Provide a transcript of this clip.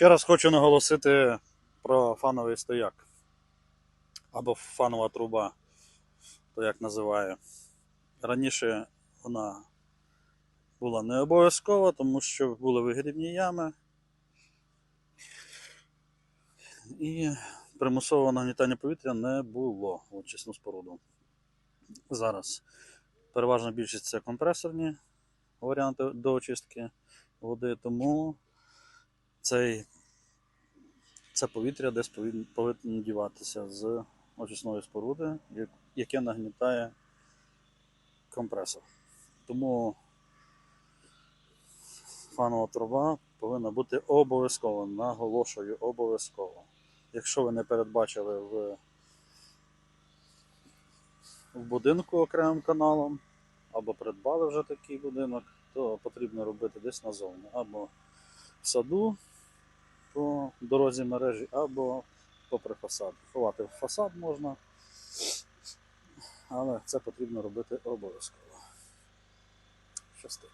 Ще раз хочу наголосити про фановий стояк. Або фанова труба, то як називаю. Раніше вона була не обов'язкова, тому що були вигрібні ями. І примусового нагнітання повітря не було в очисну споруду. Зараз переважна більшість це компресорні варіанти до очистки води, тому цей, це повітря десь повинно, діватися з очисної споруди, яке нагнітає компресор. Тому фанова труба повинна бути обов'язково, наголошую, обов'язково. Якщо ви не передбачили в, в будинку окремим каналом, або придбали вже такий будинок, то потрібно робити десь назовні. Або в саду дорозі мережі, або попри фасад. Ховати фасад можна, але це потрібно робити обов'язково. Щастить.